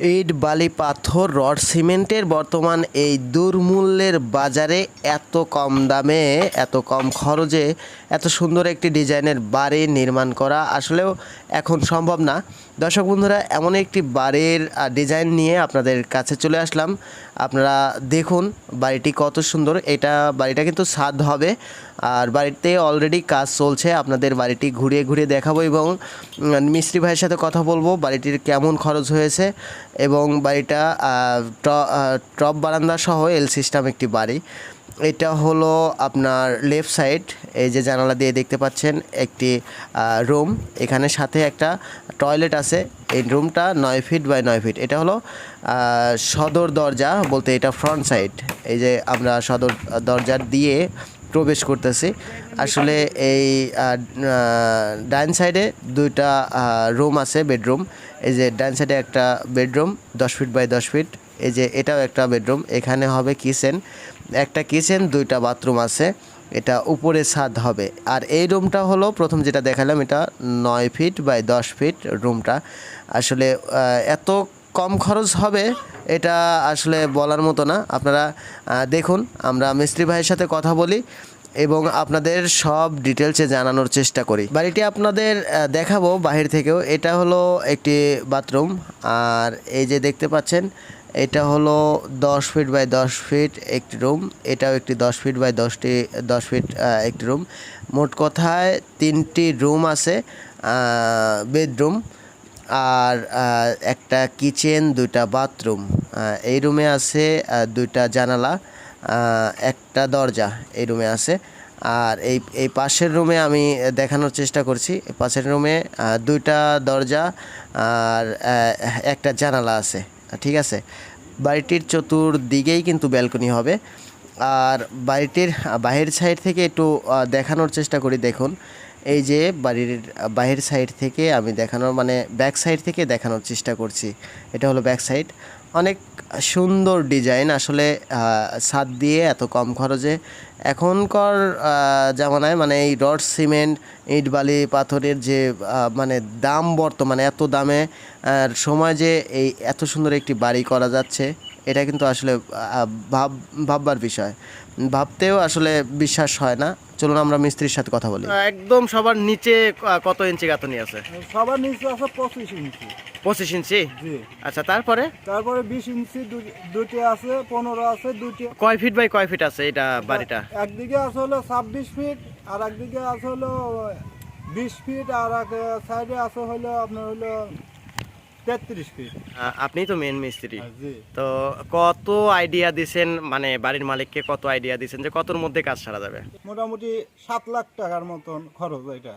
ইট, বালি, পাথর, রড, সিমেন্টের বর্তমান এই দুর্মূল্যের বাজারে এত কম দামে, এত কম খরচে এত সুন্দর একটি ডিজাইনের বাড়ি নির্মাণ করা আসলেও এখন সম্ভব না। দর্শক বন্ধুরা, এমন একটি বাড়ির ডিজাইন নিয়ে আপনাদের কাছে চলে আসলাম। আপনারা দেখুন বাড়িটি কত সুন্দর। এটা বাড়িটা কিন্তু ছাদ হবে। আর বাড়িতে অলরেডি কাজ চলছে। আপনাদের বাড়িটি ঘুরিয়ে ঘুরিয়ে দেখাবো এবং মিস্ত্রি ভাইয়ের সাথে কথা বলব। বাড়িটির কেমন খরচ হয়েছে। এবং বাড়িটা টপ বারান্দা সহ এল সিস্টেম একটি বাড়ি। এটা হলো আপনার লেফট সাইড এই যে জানালা দিয়ে দেখতে পাচ্ছেন, একটি রুম এখানে সাথে একটা টয়লেট আছে। এই রুমটা নয় ফিট বাই নয় ফিট এটা হলো সদর দরজা বলতে এটা ফ্রন্ট সাইড এই যে আমরা সদর দরজা দিয়ে প্রবেশ করতেছি। আসলে এই ডাইন সাইডে দুইটা রুম আছে, বেডরুম। এই যে ডাইন সাইডে একটা বেডরুম, দশ ফিট বাই দশ ফিট। এই যে এটাও একটা বেডরুম। এখানে হবে কিচেন। একটা কিচেন, দুইটা বাথরুম আছে। এটা উপরে ছাদ হবে। আর এই রুমটা হলো, প্রথম যেটা দেখালাম, এটা নয় ফিট বাই দশ ফিট রুমটা। আসলে এত কম খরচ হবে এটা আসলে বলার মতো না। আপনারা দেখুন, আমরা মিস্ত্রি ভাইয়ের সাথে কথা বলি এবং আপনাদের সব ডিটেলসে জানানোর চেষ্টা করি। বাড়িটি আপনাদের দেখাবো বাহির থেকেও। এটা হলো একটি বাথরুম আর এই যে দেখতে পাচ্ছেন, এটা হলো দশ ফিট বাই দশ ফিট একটি রুম এটাও একটি দশ ফিট বাই দশটি, দশ ফিট একটি রুম মোট কথায় তিনটি রুম আছে বেডরুম আর একটা কিচেন, দুইটা বাথরুম। এই রুমে আছে দুইটা জানালা একটা দরজা এই রুমে আছে। আর এই এই পাশের রুমে আমি দেখানোর চেষ্টা করছি পাশের রুমে দুইটা দরজা আর একটা জানালা আছে, ঠিক আছে? বাড়িটির চতুর্দিকেই কিন্তু ব্যালকনি হবে। আর বাড়িটির বাহির সাইড থেকে একটু দেখানোর চেষ্টা করি, দেখুন। এই যে বাড়ির, বাহির সাইড থেকে আমি দেখানোর মানে ব্যাক সাইড থেকে দেখানোর চেষ্টা করছি। এটা হলো ব্যাক সাইড অনেক সুন্দর ডিজাইন আসলে ছাদ দিয়ে এত কম খরচে। এখনকার জামানায় মানে এই রড, সিমেন্ট, ইট, বালি, পাথরের যে মানে দাম বর্তমানে এত দামে সময় যে এই এত সুন্দর একটি বাড়ি করা যাচ্ছে। এটা কিন্তু আসলে ভাব ভাববার বিষয়। ভাবতেও আসলে বিশ্বাস হয় না। চলুন আমরা মিস্ত্রির সাথে কথা বলি। একদম সবার নিচে কত ইঞ্চি গাঁথনি আছে? সবার নিচে আছে পঁচিশ ইঞ্চি। পঁচিশ ইঞ্চি? আচ্ছা তারপরে? তারপরে বিশ ইঞ্চি দুটি আছে পনেরো আছে দুটি কয় ফিট বাই কয় ফিট আছে এটা বাড়িটা? একদিকে আছে হলো ছাব্বিশ ফিট আর একদিকে আছে হলো বিশ ফিট আর এক সাইডে আছে হলো আপনার হলো তেত্রিশ ফিট আহ, তো মেন মিস্ত্রি। তো কত আইডিয়া দিছেন মানে বাড়ির মালিককে কত আইডিয়া দিছেন যে কতর মধ্যে কাজ সারা যাবে? মোটামুটি সাত লাখ টাকার মতন খরচ এটা।